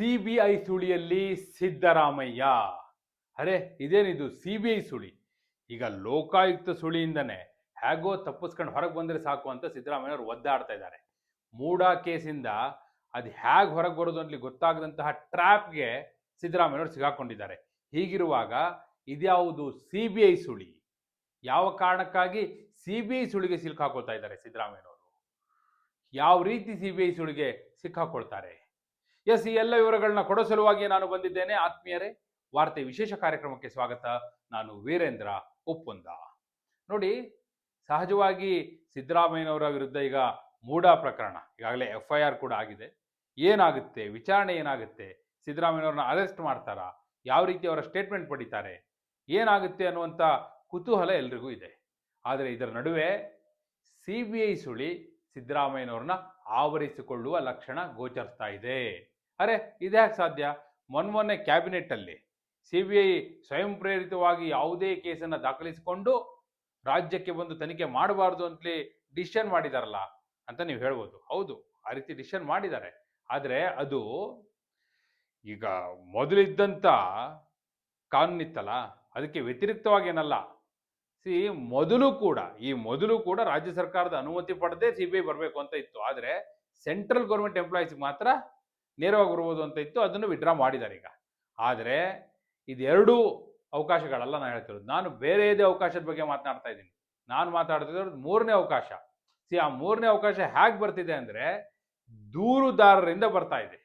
C B I ಸುಳಿಯಲ್ಲಿ ಸಿದ್ದರಾಮಯ್ಯ. ಅರೆ, ಇದೇನಿದು ಸಿ ಬಿ ಐ ಸುಳಿ? ಈಗ ಲೋಕಾಯುಕ್ತ ಸುಳಿಯಿಂದನೇ ಹೇಗೋ ತಪ್ಪಿಸ್ಕೊಂಡು ಹೊರಗೆ ಬಂದರೆ ಸಾಕು ಅಂತ ಸಿದ್ದರಾಮಯ್ಯ ಅವರು ಒದ್ದಾಡ್ತಾ ಇದ್ದಾರೆ. ಮೂಡಾ ಕೇಸಿಂದ ಅದು ಹೇಗೆ ಹೊರಗೆ ಬರೋದು ಅಂತಲಿ ಗೊತ್ತಾಗದಂತಹ ಟ್ರ್ಯಾಪ್ಗೆ ಸಿದ್ದರಾಮಯ್ಯವರು ಸಿಗಾಕೊಂಡಿದ್ದಾರೆ. ಹೀಗಿರುವಾಗ ಇದ್ಯಾವುದು ಸಿ ಬಿ ಐ ಸುಳಿ? ಯಾವ ಕಾರಣಕ್ಕಾಗಿ ಸಿ ಬಿ ಐ ಸುಳಿಗೆ ಸಿಲುಕಾಕೊಳ್ತಾ ಇದ್ದಾರೆ ಸಿದ್ದರಾಮಯ್ಯನವರು? ಯಾವ ರೀತಿ ಸಿ ಬಿ ಐ ಸುಳಿಗೆ ಸಿಕ್ಕಾಕೊಳ್ತಾರೆ? ಎಸ್, ಈ ಎಲ್ಲ ವಿವರಗಳನ್ನ ಕೊಡೋ ಸಲುವಾಗಿ ನಾನು ಬಂದಿದ್ದೇನೆ. ಆತ್ಮೀಯರೇ, ವಾರ್ತೆ ವಿಶೇಷ ಕಾರ್ಯಕ್ರಮಕ್ಕೆ ಸ್ವಾಗತ. ನಾನು ವೀರೇಂದ್ರ ಉಪ್ಪುಂದ. ನೋಡಿ, ಸಹಜವಾಗಿ ಸಿದ್ದರಾಮಯ್ಯನವರ ವಿರುದ್ಧ ಈಗ ಮೂಡ ಪ್ರಕರಣ. ಈಗಾಗಲೇ ಎಫ್ ಐ ಆರ್ ಕೂಡ ಆಗಿದೆ. ಏನಾಗುತ್ತೆ? ವಿಚಾರಣೆ ಏನಾಗುತ್ತೆ? ಸಿದ್ದರಾಮಯ್ಯನವ್ರನ್ನ ಅರೆಸ್ಟ್ ಮಾಡ್ತಾರಾ? ಯಾವ ರೀತಿ ಅವರ ಸ್ಟೇಟ್ಮೆಂಟ್ ಪಡಿತಾರೆ? ಏನಾಗುತ್ತೆ ಅನ್ನುವಂಥ ಕುತೂಹಲ ಎಲ್ರಿಗೂ ಇದೆ. ಆದರೆ ಇದರ ನಡುವೆ ಸಿ ಬಿ ಐ ಸುಳಿ ಸಿದ್ದರಾಮಯ್ಯನವ್ರನ್ನ ಆವರಿಸಿಕೊಳ್ಳುವ ಲಕ್ಷಣ ಗೋಚರಿಸ್ತಾ ಇದೆ. ಅರೆ ಇದ್ಯಾಕೆ ಸಾಧ್ಯ. ಮೊನ್ಮೊನ್ನೆ ಕ್ಯಾಬಿನೆಟ್ಟಲ್ಲಿ ಸಿ ಬಿ ಐ ಸ್ವಯಂ ಪ್ರೇರಿತವಾಗಿ ಯಾವುದೇ ಕೇಸನ್ನು ದಾಖಲಿಸಿಕೊಂಡು ರಾಜ್ಯಕ್ಕೆ ಬಂದು ತನಿಖೆ ಮಾಡಬಾರ್ದು ಅಂತಲೇ ಡಿಸಿಷನ್ ಮಾಡಿದಾರಲ್ಲ ಅಂತ ನೀವು ಹೇಳ್ಬೋದು. ಹೌದು, ಆ ರೀತಿ ಡಿಸಿಷನ್ ಮಾಡಿದ್ದಾರೆ. ಆದರೆ ಅದು ಈಗ ಮೊದಲಿದ್ದಂಥ ಕಾನೂನಿತ್ತಲ್ಲ, ಅದಕ್ಕೆ ವ್ಯತಿರಿಕ್ತವಾಗಿ ಏನಲ್ಲ ಸಿ, ಮೊದಲು ಕೂಡ, ಈ ಮೊದಲು ಕೂಡ ರಾಜ್ಯ ಸರ್ಕಾರದ ಅನುಮತಿ ಪಡೆದೇ ಸಿ ಬಿ ಐ ಬರಬೇಕು ಅಂತ ಇತ್ತು. ಆದರೆ ಸೆಂಟ್ರಲ್ ಗೌರ್ಮೆಂಟ್ ಎಂಪ್ಲಾಯೀಸ್ಗೆ ಮಾತ್ರ ನೇರವಾಗಿ ಬರ್ಬೋದು ಅಂತ ಇತ್ತು, ಅದನ್ನು ವಿಡ್ರಾ ಮಾಡಿದ್ದಾರೆ ಈಗ. ಆದರೆ ಇದೆರಡೂ ಅವಕಾಶಗಳಲ್ಲ ನಾನು ಹೇಳ್ತಿರೋದು. ನಾನು ಬೇರೆ ಇದೇ ಅವಕಾಶದ ಬಗ್ಗೆ ಮಾತನಾಡ್ತಾ ಇದ್ದೀನಿ. ನಾನು ಮಾತಾಡ್ತಿರೋದು ಮೂರನೇ ಅವಕಾಶ. ಸಿ ಆ ಮೂರನೇ ಅವಕಾಶ ಹೇಗೆ ಬರ್ತಿದೆ ಅಂದರೆ ದೂರುದಾರರಿಂದ ಬರ್ತಾ ಇದೆ.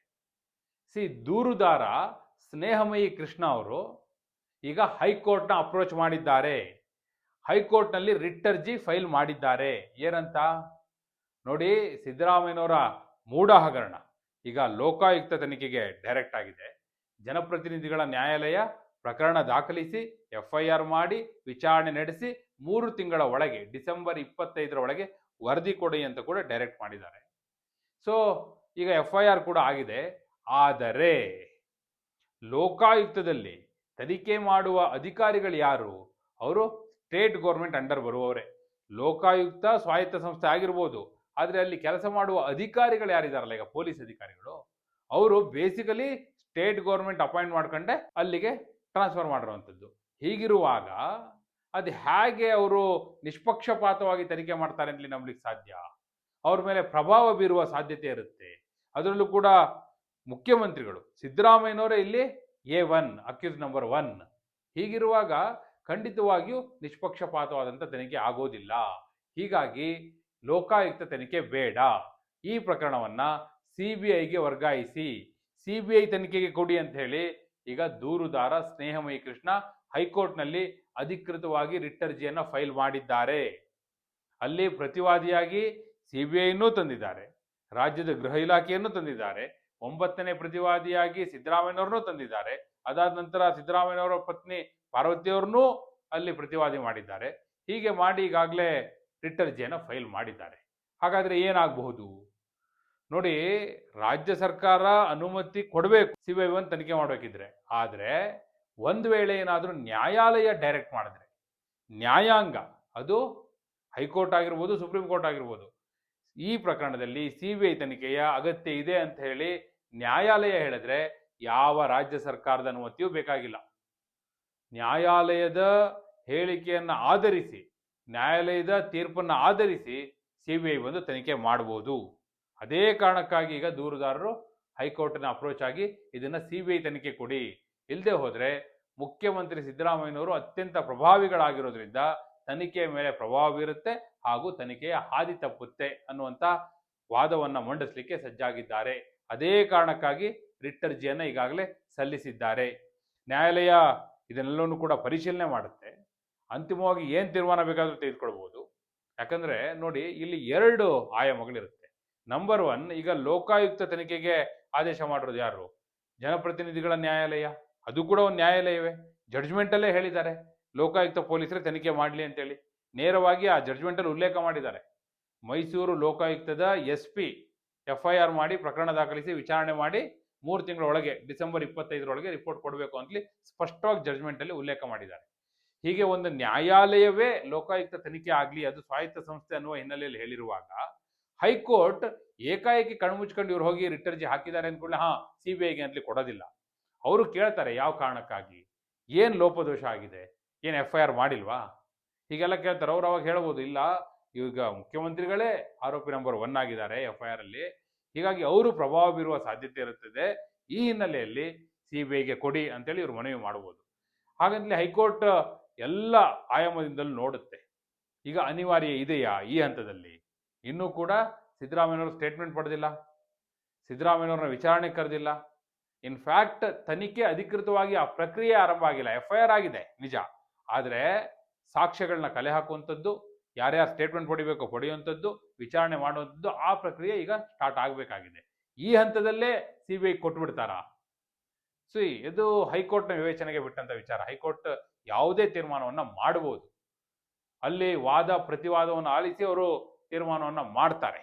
ಸಿ ದೂರುದಾರ ಸ್ನೇಹಮಯಿ ಕೃಷ್ಣ ಅವರು ಈಗ ಹೈಕೋರ್ಟ್ನ ಅಪ್ರೋಚ್ ಮಾಡಿದ್ದಾರೆ. ಹೈಕೋರ್ಟ್ನಲ್ಲಿ ರಿಟ್ಟರ್ಜಿ ಫೈಲ್ ಮಾಡಿದ್ದಾರೆ. ಏನಂತ? ನೋಡಿ ಸಿದ್ದರಾಮಯ್ಯನವರ ಮೂಢ ಹಗರಣ. ಈಗ ಲೋಕಾಯುಕ್ತ ತನಿಖೆಗೆ ಡೈರೆಕ್ಟ್ ಆಗಿದೆ. ಜನಪ್ರತಿನಿಧಿಗಳ ನ್ಯಾಯಾಲಯ ಪ್ರಕರಣ ದಾಖಲಿಸಿ, ಎಫ್ಐಆರ್ ಮಾಡಿ, ವಿಚಾರಣೆ ನಡೆಸಿ, ಮೂರು ತಿಂಗಳ ಒಳಗೆ, ಡಿಸೆಂಬರ್ ಇಪ್ಪತ್ತೈದರ ಒಳಗೆ ವರದಿ ಕೊಡಿ ಅಂತ ಕೂಡ ಡೈರೆಕ್ಟ್ ಮಾಡಿದ್ದಾರೆ. ಸೊ ಈಗ ಎಫ್ ಐ ಆರ್ ಕೂಡ ಆಗಿದೆ. ಆದರೆ, ಲೋಕಾಯುಕ್ತದಲ್ಲಿ ತನಿಖೆ ಮಾಡುವ ಅಧಿಕಾರಿಗಳು ಯಾರು? ಅವರು ಸ್ಟೇಟ್ ಗೌರ್ಮೆಂಟ್ ಅಂಡರ್ ಬರುವವರೇ. ಲೋಕಾಯುಕ್ತ ಸ್ವಾಯತ್ತ ಸಂಸ್ಥೆ ಆಗಿರ್ಬೋದು ಆದರೆ ಅಲ್ಲಿ ಕೆಲಸ ಮಾಡುವ ಅಧಿಕಾರಿಗಳು ಯಾರಿದಾರಲ್ಲ, ಈಗ ಪೊಲೀಸ್ ಅಧಿಕಾರಿಗಳು, ಅವರು ಬೇಸಿಕಲಿ ಸ್ಟೇಟ್ ಗೌರ್ಮೆಂಟ್ ಅಪಾಯಿಂಟ್ ಮಾಡ್ಕೊಂಡೆ ಅಲ್ಲಿಗೆ ಟ್ರಾನ್ಸ್ಫರ್ ಮಾಡಿರುವಂಥದ್ದು. ಹೀಗಿರುವಾಗ ಅದು ಹೇಗೆ ಅವರು ನಿಷ್ಪಕ್ಷಪಾತವಾಗಿ ತನಿಖೆ ಮಾಡ್ತಾರೆ ಅಂತಲೇ ನಂಬಲಿಕ್ಕೆ ಸಾಧ್ಯ? ಅವ್ರ ಮೇಲೆ ಪ್ರಭಾವ ಬೀರುವ ಸಾಧ್ಯತೆ ಇರುತ್ತೆ. ಅದರಲ್ಲೂ ಕೂಡ ಮುಖ್ಯಮಂತ್ರಿಗಳು, ಸಿದ್ದರಾಮಯ್ಯನವರೇ ಇಲ್ಲಿ A one accused number one ಹೀಗಿರುವಾಗ ಖಂಡಿತವಾಗಿಯೂ ನಿಷ್ಪಕ್ಷಪಾತವಾದಂಥ ತನಿಖೆ ಆಗೋದಿಲ್ಲ. ಹೀಗಾಗಿ ಲೋಕಾಯುಕ್ತ ತನಿಖೆ ಬೇಡ. ಈ ಪ್ರಕರಣವನ್ನ ಸಿ ಬಿ ವರ್ಗಾಯಿಸಿ, ಸಿ ಬಿ ಐ ತನಿಖೆಗೆ ಕೊಡಿ ಅಂತ ಹೇಳಿ ಈಗ ದೂರುದಾರ ಸ್ನೇಹಮಯಿ ಕೃಷ್ಣ ಹೈಕೋರ್ಟ್ನಲ್ಲಿ ಅಧಿಕೃತವಾಗಿ ರಿಟ್ ಅರ್ಜಿಯನ್ನ ಫೈಲ್ ಮಾಡಿದ್ದಾರೆ. ಅಲ್ಲಿ ಪ್ರತಿವಾದಿಯಾಗಿ ಸಿ ಬಿ ತಂದಿದ್ದಾರೆ. ರಾಜ್ಯದ ಗೃಹ ಇಲಾಖೆಯನ್ನು ತಂದಿದ್ದಾರೆ. ಒಂಬತ್ತನೇ ಪ್ರತಿವಾದಿಯಾಗಿ ಸಿದ್ದರಾಮಯ್ಯನವ್ರನ್ನೂ ತಂದಿದ್ದಾರೆ. ಅದಾದ ನಂತರ ಸಿದ್ದರಾಮಯ್ಯನವರ ಪತ್ನಿ ಪಾರ್ವತಿಯವ್ರನ್ನೂ ಅಲ್ಲಿ ಪ್ರತಿವಾದಿ ಮಾಡಿದ್ದಾರೆ. ಹೀಗೆ ಮಾಡಿ ಈಗಾಗಲೇ ರಿಟ್ ಅರ್ಜಿಯನ್ನು ಫೈಲ್ ಮಾಡಿದ್ದಾರೆ. ಹಾಗಾದರೆ ಏನಾಗಬಹುದು? ನೋಡಿ, ರಾಜ್ಯ ಸರ್ಕಾರ ಅನುಮತಿ ಕೊಡಬೇಕು ಸಿ ಬಿ ಐ ತನಿಖೆ ಮಾಡಬೇಕಿದ್ರೆ. ಆದರೆ ಒಂದು ವೇಳೆ ಏನಾದರೂ ನ್ಯಾಯಾಲಯ ಡೈರೆಕ್ಟ್ ಮಾಡಿದ್ರೆ, ನ್ಯಾಯಾಂಗ, ಅದು ಹೈಕೋರ್ಟ್ ಆಗಿರ್ಬೋದು, ಸುಪ್ರೀಂ ಕೋರ್ಟ್ ಆಗಿರ್ಬೋದು, ಈ ಪ್ರಕರಣದಲ್ಲಿ ಸಿ ಬಿ ಐ ತನಿಖೆಯ ಅಗತ್ಯ ಇದೆ ಅಂತ ಹೇಳಿ ನ್ಯಾಯಾಲಯ ಹೇಳಿದ್ರೆ ಯಾವ ರಾಜ್ಯ ಸರ್ಕಾರದ ಅನುಮತಿಯೂ ಬೇಕಾಗಿಲ್ಲ. ನ್ಯಾಯಾಲಯದ ಹೇಳಿಕೆಯನ್ನು ಆಧರಿಸಿ ನ್ಯಾಯಾಲಯದ ತೀರ್ಪನ್ನು ಆಧರಿಸಿ ಸಿ ಬಿ ಐ ಬಂದು ತನಿಖೆ ಮಾಡ್ಬೋದು. ಅದೇ ಕಾರಣಕ್ಕಾಗಿ ಈಗ ದೂರುದಾರರು ಹೈಕೋರ್ಟ್ನ ಅಪ್ರೋಚ್ ಆಗಿ ಇದನ್ನು ಸಿ ಬಿ ಐ ತನಿಖೆ ಕೊಡಿ. ಇಲ್ಲದೆ ಹೋದರೆ ಮುಖ್ಯಮಂತ್ರಿ ಸಿದ್ದರಾಮಯ್ಯನವರು ಅತ್ಯಂತ ಪ್ರಭಾವಿಗಳಾಗಿರೋದ್ರಿಂದ ತನಿಖೆಯ ಮೇಲೆ ಪ್ರಭಾವ ಬೀರುತ್ತೆ ಹಾಗೂ ತನಿಖೆಯ ಹಾದಿ ತಪ್ಪುತ್ತೆ ಅನ್ನುವಂಥ ವಾದವನ್ನು ಮಂಡಿಸಲಿಕ್ಕೆ ಸಜ್ಜಾಗಿದ್ದಾರೆ. ಅದೇ ಕಾರಣಕ್ಕಾಗಿ ರಿಟ್ ಅರ್ಜಿಯನ್ನು ಈಗಾಗಲೇ ಸಲ್ಲಿಸಿದ್ದಾರೆ. ನ್ಯಾಯಾಲಯ ಇದನ್ನೆಲ್ಲವನ್ನು ಕೂಡ ಪರಿಶೀಲನೆ ಮಾಡುತ್ತೆ. ಅಂತಿಮವಾಗಿ ಏನು ತೀರ್ಮಾನ ಬೇಕಾದರೂ ತೆಗೆದುಕೊಳ್ಬೋದು ಯಾಕಂದ್ರೆ ನೋಡಿ, ಇಲ್ಲಿ ಎರಡು ಆಯಾಮಗಳಿರುತ್ತೆ. ನಂಬರ್ ಒನ್ ಈಗ ಲೋಕಾಯುಕ್ತ ತನಿಖೆಗೆ ಆದೇಶ ಮಾಡಿರೋದು ಯಾರು? ಜನಪ್ರತಿನಿಧಿಗಳ ನ್ಯಾಯಾಲಯ. ಅದು ಕೂಡ ಒಂದು ನ್ಯಾಯಾಲಯವೇ. ಜಡ್ಜ್ಮೆಂಟಲ್ಲೇ ಹೇಳಿದ್ದಾರೆ. ಲೋಕಾಯುಕ್ತ ಪೊಲೀಸರೇ ತನಿಖೆ ಮಾಡಲಿ ಅಂತೇಳಿ. ನೇರವಾಗಿ ಆ ಜಡ್ಜ್ಮೆಂಟಲ್ಲಿ ಉಲ್ಲೇಖ ಮಾಡಿದ್ದಾರೆ. Mysuru ಲೋಕಾಯುಕ್ತದ S P F I R ಮಾಡಿ ಪ್ರಕರಣ ದಾಖಲಿಸಿ ವಿಚಾರಣೆ ಮಾಡಿ ಮೂರು ತಿಂಗಳೊಳಗೆ, ಡಿಸೆಂಬರ್ ಇಪ್ಪತ್ತೈದರೊಳಗೆ ರಿಪೋರ್ಟ್ ಕೊಡಬೇಕು ಅಂತಲಿ ಸ್ಪಷ್ಟವಾಗಿ ಜಡ್ಜ್ಮೆಂಟಲ್ಲಿ ಉಲ್ಲೇಖ ಮಾಡಿದ್ದಾರೆ. ಹೀಗೆ ಒಂದು ನ್ಯಾಯಾಲಯವೇ ಲೋಕಾಯುಕ್ತ ತನಿಖೆ ಆಗಲಿ, ಅದು ಸ್ವಾಯತ್ತ ಸಂಸ್ಥೆ ಅನ್ನುವ ಹಿನ್ನೆಲೆಯಲ್ಲಿ ಹೇಳಿರುವಾಗ, ಹೈಕೋರ್ಟ್ ಏಕಾಏಕಿ ಕಣ್ಮುಚ್ಕೊಂಡು ಇವ್ರು ಹೋಗಿ ರಿಟರ್ಜಿ ಹಾಕಿದ್ದಾರೆ ಅಂದ್ಕೊಳ್ಳಿ ಹಾ, ಸಿ ಬಿ ಐಗೆ ಅಂತಲೇ ಕೊಡೋದಿಲ್ಲ. ಅವರು ಕೇಳ್ತಾರೆ ಯಾವ ಕಾರಣಕ್ಕಾಗಿ, ಏನು ಲೋಪದೋಷ ಆಗಿದೆ, ಏನು ಎಫ್ ಐ ಆರ್ ಮಾಡಿಲ್ವಾ? ಹೀಗೆಲ್ಲ ಕೇಳ್ತಾರೆ. ಅವ್ರು ಅವಾಗ ಹೇಳ್ಬೋದು, ಇಲ್ಲ, ಈಗ ಮುಖ್ಯಮಂತ್ರಿಗಳೇ ಆರೋಪಿ ನಂಬರ್ ಒನ್ ಆಗಿದ್ದಾರೆ ಎಫ್ ಐ ಆರ್ ಅಲ್ಲಿ. ಹೀಗಾಗಿ ಅವರು ಪ್ರಭಾವ ಬೀರುವ ಸಾಧ್ಯತೆ ಇರುತ್ತದೆ. ಈ ಹಿನ್ನೆಲೆಯಲ್ಲಿ ಸಿ ಬಿ ಐಗೆ ಕೊಡಿ ಅಂತೇಳಿ ಇವರು ಮನವಿ ಮಾಡ್ಬೋದು. ಹಾಗಂತಲೇ ಹೈಕೋರ್ಟ್ ಎಲ್ಲ ಆಯಾಮದಿಂದಲೂ ನೋಡುತ್ತೆ. ಈಗ ಅನಿವಾರ್ಯ ಇದೆಯಾ ಈ ಹಂತದಲ್ಲಿ? ಇನ್ನೂ ಕೂಡ ಸಿದ್ದರಾಮಯ್ಯನವರು ಸ್ಟೇಟ್ಮೆಂಟ್ ಪಡೆದಿಲ್ಲ. ಸಿದ್ದರಾಮಯ್ಯವ್ರನ್ನ ವಿಚಾರಣೆ ಕರೆದಿಲ್ಲ. ಇನ್ಫ್ಯಾಕ್ಟ್ ತನಿಖೆ ಅಧಿಕೃತವಾಗಿ ಆ ಪ್ರಕ್ರಿಯೆ ಆರಂಭ ಆಗಿಲ್ಲ. ಎಫ್ ಐ ಆರ್ ಆಗಿದೆ, ನಿಜ. ಆದರೆ ಸಾಕ್ಷ್ಯಗಳನ್ನ ಕಲೆ ಹಾಕುವಂಥದ್ದು, ಯಾರ್ಯಾರು ಸ್ಟೇಟ್ಮೆಂಟ್ ಪಡಿಬೇಕೋ ಪಡೆಯುವಂಥದ್ದು, ವಿಚಾರಣೆ ಮಾಡುವಂಥದ್ದು, ಆ ಪ್ರಕ್ರಿಯೆ ಈಗ ಸ್ಟಾರ್ಟ್ ಆಗಬೇಕಾಗಿದೆ. ಈ ಹಂತದಲ್ಲೇ ಸಿ ಬಿ ಐ ಕೊಟ್ಬಿಡ್ತಾರಾ? ಸೊ ಇದು ಹೈಕೋರ್ಟ್ನ ವಿವೇಚನೆಗೆ ಬಿಟ್ಟಂತ ವಿಚಾರ. ಹೈಕೋರ್ಟ್ ಯಾವುದೇ ತೀರ್ಮಾನವನ್ನು ಮಾಡಬಹುದು ಅಲ್ಲಿ ವಾದ ಪ್ರತಿವಾದವನ್ನು ಆಲಿಸಿ ಅವರು ತೀರ್ಮಾನವನ್ನು ಮಾಡ್ತಾರೆ.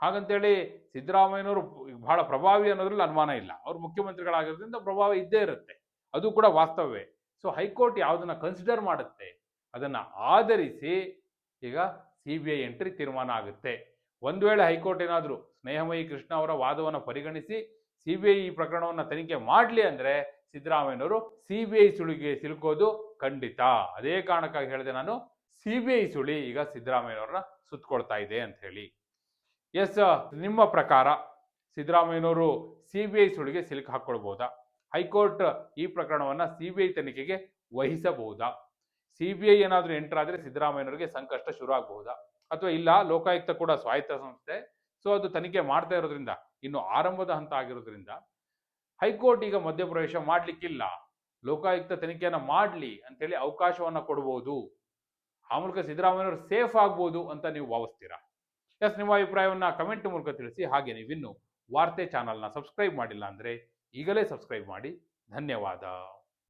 ಹಾಗಂತೇಳಿ ಸಿದ್ದರಾಮಯ್ಯನವರು ಬಹಳ ಪ್ರಭಾವಿ ಅನ್ನೋದ್ರಲ್ಲಿ ಅನುಮಾನ ಇಲ್ಲ. ಅವ್ರು ಮುಖ್ಯಮಂತ್ರಿಗಳಾಗಿರೋದ್ರಿಂದ ಪ್ರಭಾವ ಇದ್ದೇ ಇರುತ್ತೆ. ಅದು ಕೂಡ ವಾಸ್ತವವೇ. ಸೊ ಹೈಕೋರ್ಟ್ ಯಾವುದನ್ನ ಕನ್ಸಿಡರ್ ಮಾಡುತ್ತೆ, ಅದನ್ನ ಆಧರಿಸಿ ಈಗ ಸಿ ಬಿ ಐ ಎಂಟ್ರಿ ತೀರ್ಮಾನ ಆಗುತ್ತೆ. ಒಂದು ವೇಳೆ ಹೈಕೋರ್ಟ್ ಏನಾದರೂ ಸ್ನೇಹಮಯಿ ಕೃಷ್ಣ ಅವರ ವಾದವನ್ನು ಪರಿಗಣಿಸಿ ಸಿ ಬಿ ಐ ಈ ಪ್ರಕರಣವನ್ನು ತನಿಖೆ ಮಾಡಲಿ ಅಂದ್ರೆ ಸಿದ್ದರಾಮಯ್ಯನವರು ಸಿ ಬಿ ಐ ಸುಳಿಗೆ ಸಿಲುಕೋದು ಖಂಡಿತ. ಅದೇ ಕಾರಣಕ್ಕಾಗಿ ಹೇಳಿದೆ ನಾನು ಸಿ ಬಿ ಐ ಸುಳಿ ಈಗ ಸಿದ್ದರಾಮಯ್ಯನವ್ರನ್ನ ಸುತ್ತಕೊಳ್ತಾ ಇದೆ ಅಂತ ಹೇಳಿ. ಎಸ್, ನಿಮ್ಮ ಪ್ರಕಾರ ಸಿದ್ದರಾಮಯ್ಯನವರು ಸಿ ಬಿ ಐ ಸುಳಿಗೆ ಸಿಲುಕು ಹಾಕ್ಕೊಳ್ಬಹುದಾ ಹೈಕೋರ್ಟ್ ಈ ಪ್ರಕರಣವನ್ನು ಸಿ ಬಿ ಐ ತನಿಖೆಗೆ ವಹಿಸಬಹುದಾ? ಸಿ ಬಿ ಐ ಏನಾದರೂ ಎಂಟರ್ ಆದರೆ ಸಿದ್ದರಾಮಯ್ಯನವರಿಗೆ ಸಂಕಷ್ಟ ಶುರು ಆಗಬಹುದಾ ಅಥವಾ ಇಲ್ಲ, ಲೋಕಾಯುಕ್ತ ಕೂಡ ಸ್ವಾಯತ್ತ ಸಂಸ್ಥೆ, ಸೊ ಅದು ತನಿಖೆ ಮಾಡ್ತಾ ಇರೋದ್ರಿಂದ, ಇನ್ನು ಆರಂಭದ ಹಂತ ಆಗಿರೋದ್ರಿಂದ ಹೈಕೋರ್ಟ್ ಈಗ ಮಧ್ಯಪ್ರವೇಶ ಮಾಡ್ಲಿಕ್ಕಿಲ್ಲ. ಲೋಕಾಯುಕ್ತ ತನಿಖೆಯನ್ನು ಮಾಡಲಿ ಅಂತೇಳಿ ಅವಕಾಶವನ್ನ ಕೊಡಬಹುದು ಆ ಮೂಲಕ ಸಿದ್ದರಾಮಯ್ಯವರು ಸೇಫ್ ಆಗ್ಬೋದು ಅಂತ ನೀವು ಭಾವಿಸ್ತೀರಾ? ಎಸ್, ನಿಮ್ಮ ಅಭಿಪ್ರಾಯವನ್ನ ಕಮೆಂಟ್ ಮೂಲಕ ತಿಳಿಸಿ. ಹಾಗೆ ನೀವಿನ್ನು ವಾರ್ತೆ ಚಾನಲ್ನ ಸಬ್ಸ್ಕ್ರೈಬ್ ಮಾಡಿಲ್ಲ ಅಂದ್ರೆ ಈಗಲೇ ಸಬ್ಸ್ಕ್ರೈಬ್ ಮಾಡಿ. ಧನ್ಯವಾದ.